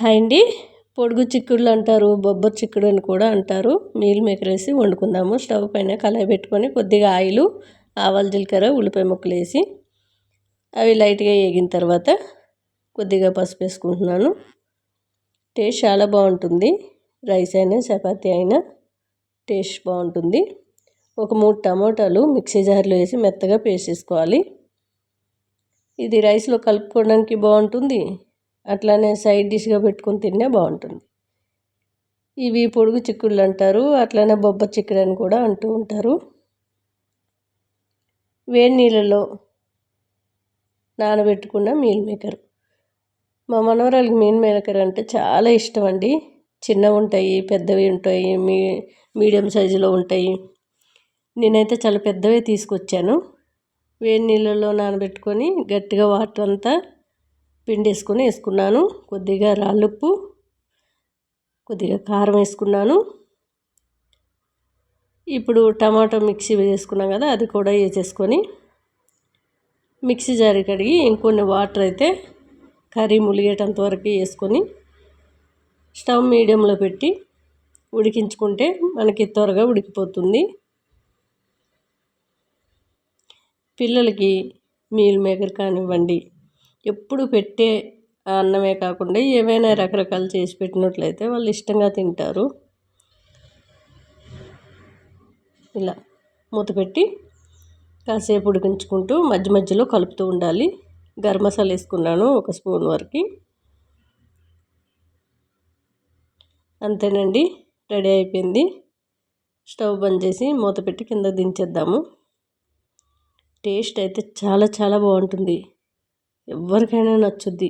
Hi అండి పొడుగు చిక్కుడులు అంటారు బొబ్బరి చిక్కుడు అని కూడా అంటారు. మీల్ మేకరేసి వండుకుందాము. స్టవ్ పైన కళాయి పెట్టుకొని కొద్దిగా ఆయిలు ఆవాల జీలకర్ర ఉల్లిపాయ ముక్కలు వేసి అవి లైట్గా వేగిన తర్వాత కొద్దిగా పసుపు వేసుకుంటున్నాను. టేస్ట్ చాలా బాగుంటుంది. రైస్ అయినా చపాతి అయినా టేస్ట్ బాగుంటుంది. ఒక మూడు టమాటాలు మిక్సీ జార్లో వేసి మెత్తగా పేస్ట్ చేసుకోవాలి. ఇది రైస్లో కలుపుకోవడానికి బాగుంటుంది. అట్లానే సైడ్ డిష్గా పెట్టుకుని తిన్నా బాగుంటుంది. ఇవి పొడుగు చిక్కుళ్ళు అంటారు అట్లానే బొబ్బ చిక్కుడు అని కూడా అంటూ ఉంటారు. వేడి నీళ్ళలో నానబెట్టుకున్న మీల్ మేకర్. మా మనవరాలకి మీల్ మేకర్ అంటే చాలా ఇష్టం అండి. చిన్నవి ఉంటాయి పెద్దవి ఉంటాయి మీ మీడియం సైజులో ఉంటాయి. నేనైతే చాలా పెద్దవే తీసుకొచ్చాను. వేడి నీళ్ళలో నానబెట్టుకొని గట్టిగా వాటర్ అంతా పిండి వేసుకొని వేసుకున్నాను. కొద్దిగా రాళ్ళుప్పు కొద్దిగా కారం వేసుకున్నాను. ఇప్పుడు టమాటో మిక్సీ వేసుకున్నాం కదా అది కూడా వేసేసుకొని మిక్సీ జారి కడిగి ఇంకొన్ని వాటర్ అయితే కర్రీ ములిగేటంత వరకు వేసుకొని స్టవ్ మీడియంలో పెట్టి ఉడికించుకుంటే మనకి త్వరగా ఉడికిపోతుంది. పిల్లలకి మీల్ మేకర్ కానివ్వండి ఎప్పుడు పెట్టే అన్నమే కాకుండా ఏవైనా రకరకాలు చేసి పెట్టినట్లయితే వాళ్ళు ఇష్టంగా తింటారు. ఇలా మూత పెట్టి కాసేపు ఉడికించుకుంటూ మధ్య మధ్యలో కలుపుతూ ఉండాలి. గరం మసాలా వేసుకున్నాను ఒక స్పూన్ వరకు. అంతేనండి రెడీ అయిపోయింది. స్టవ్ బంద్ చేసి మూత పెట్టి కింద దించేద్దాము. టేస్ట్ అయితే చాలా చాలా బాగుంటుంది. ఎవరికైనా నచ్చుద్ది.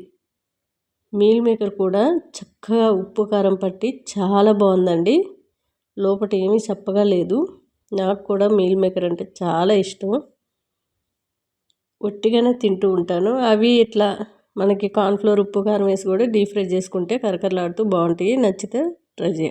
మీల్ మేకర్ కూడా చక్కగా ఉప్పు కారం పట్టి చాలా బాగుందండి. లోపల ఏమీ చప్పగా లేదు. నాకు కూడా మీల్ మేకర్ అంటే చాలా ఇష్టం. ఒట్టిగానే తింటూ ఉంటాను. అవి ఇట్లా మనకి కార్న్ఫ్లోర్ ఉప్పు కారం వేసి కూడా డీప్ ఫ్రై చేసుకుంటే కరకరలాడుతూ బాగుంటాయి. నచ్చితే ట్రై చేయండి.